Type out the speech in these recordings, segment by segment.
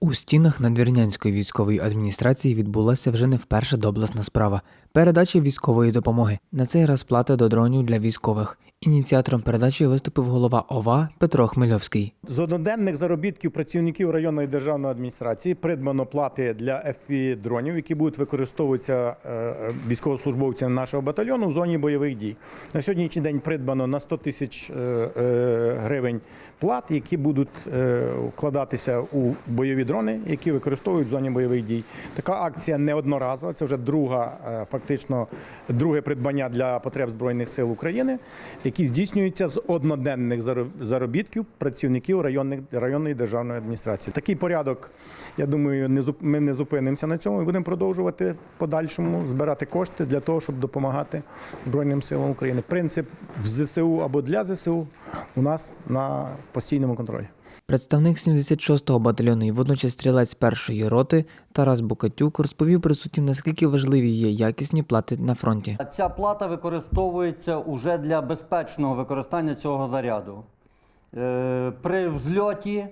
У стінах надвірнянської військової адміністрації відбулася вже не вперше доблесна справа передача військової допомоги. На цей раз плата до дронів для військових. Ініціатором передачі виступив голова ОВА Петро Хмельовський. З одноденних заробітків працівників районної державної адміністрації придбано плати для FPV дронів, які будуть використовуватися е, військовослужбовцями нашого батальйону в зоні бойових дій. На сьогоднішній день придбано на 100 тисяч е, е, гривень плат, які будуть е, вкладатися у бойові дрони, які використовують в зоні бойових дій. Така акція не одноразова. Це вже друга, е, фактично, друге придбання для потреб збройних сил України, які здійснюються з одноденних зароб- заробітків працівників районних районної державної адміністрації. Такий порядок, я думаю, не ми не зупинимося на цьому і будемо продовжувати подальшому збирати кошти для того, щоб допомагати Збройним силам України. Принцип в ЗСУ або для ЗСУ у нас на постійному контролі. Представник 76-го батальйону і водночас стрілець першої роти Тарас Букатюк розповів присутнім, наскільки важливі є якісні плати на фронті. Ця плата використовується уже для безпечного використання цього заряду. Е, При взльоті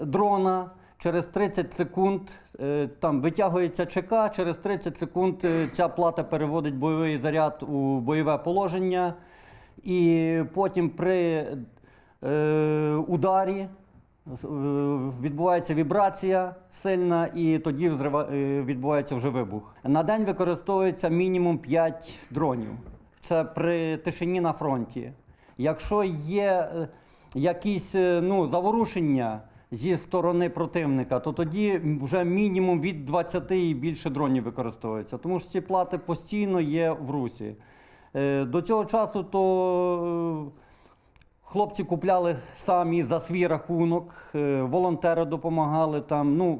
дрона через 30 секунд е, там витягується ЧК, через 30 секунд е, ця плата переводить бойовий заряд у бойове положення, і потім при ударі е, відбувається вібрація сильна, і тоді е, відбувається вже вибух. На день використовується мінімум 5 дронів. Це при тишині на фронті. Якщо є е, якісь е, ну, заворушення зі сторони противника, то тоді вже мінімум від 20 і більше дронів використовується. Тому що ці плати постійно є в русі. Е, До цього часу то е, Хлопці купляли самі за свій рахунок, е, волонтери допомагали там. Ну,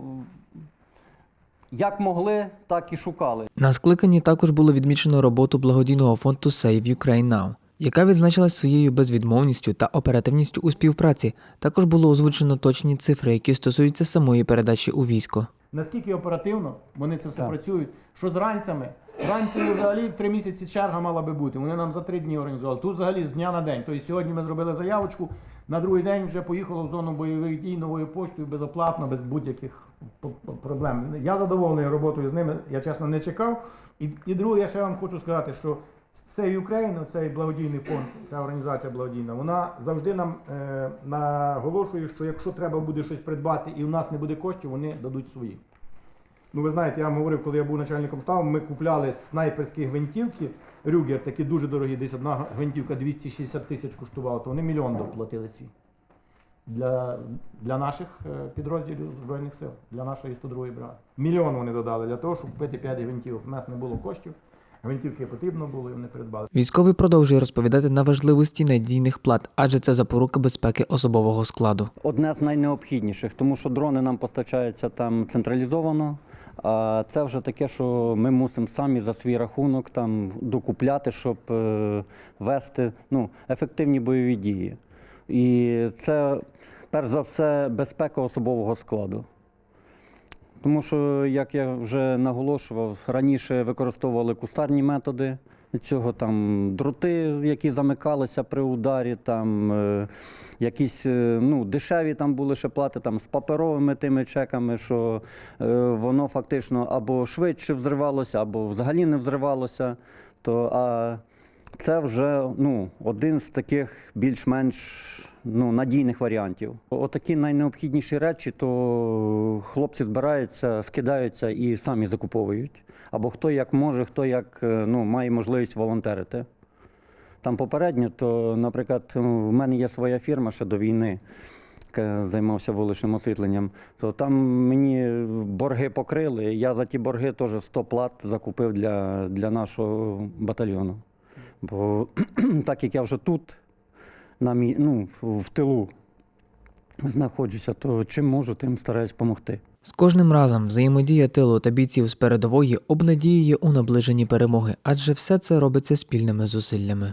як могли, так і шукали. На скликанні також було відмічено роботу благодійного фонду Save Ukraine Now, яка відзначилась своєю безвідмовністю та оперативністю у співпраці. Також було озвучено точні цифри, які стосуються самої передачі у військо. Наскільки оперативно вони це все Так. працюють? Що з ранцями? Ранці взагалі три місяці черга мала би бути. Вони нам за три дні організували. Тут взагалі з дня на день. Тобто сьогодні ми зробили заявочку, на другий день вже поїхало в зону бойових дій новою поштою безоплатно, без будь-яких проблем. Я задоволений роботою з ними, я чесно не чекав. І, і друге, я ще вам хочу сказати, що цей Україну, цей благодійний фонд, ця організація благодійна, вона завжди нам е, наголошує, що якщо треба буде щось придбати і у нас не буде коштів, вони дадуть свої. Ну, ви знаєте, я вам говорив, коли я був начальником штабу, ми купляли снайперські гвинтівки, Рюгер, такі дуже дорогі, десь одна гвинтівка 260 тисяч коштувала, то вони мільйон доплатили свій. Для, для наших е, підрозділів Збройних сил, для нашої 102-ї бригади. Мільйон вони додали для того, щоб купити 5 гвинтівок. У нас не було коштів, гвинтівки потрібно було і вони придбали. Військовий продовжує розповідати на важливості надійних плат, адже це запорука безпеки особового складу. Одне з найнеобхідніших, тому що дрони нам постачаються там централізовано. А це вже таке, що ми мусимо самі за свій рахунок там докупляти, щоб е, вести ну, ефективні бойові дії. І це перш за все безпека особового складу. Тому що, як я вже наголошував, раніше використовували кустарні методи цього там дроти, які замикалися при ударі, там е, якісь е, ну, дешеві там були ще плати там, з паперовими тими чеками, що е, воно фактично або швидше взривалося, або взагалі не взривалося. То, а це вже ну, один з таких більш-менш ну, надійних варіантів. Отакі найнеобхідніші речі, то хлопці збираються, скидаються і самі закуповують. Або хто як може, хто як е, ну, має можливість волонтерити. Там попередньо, то, наприклад, в мене є своя фірма ще до війни, яка займався вуличним освітленням, то там мені борги покрили. Я за ті борги теж 100 плат закупив для, для нашого батальйону. Бо так як я вже тут, на мі... ну, в тилу знаходжуся, то чим можу, тим стараюсь допомогти. З кожним разом взаємодія тилу та бійців з передової обнадіює у наближенні перемоги, адже все це робиться спільними зусиллями.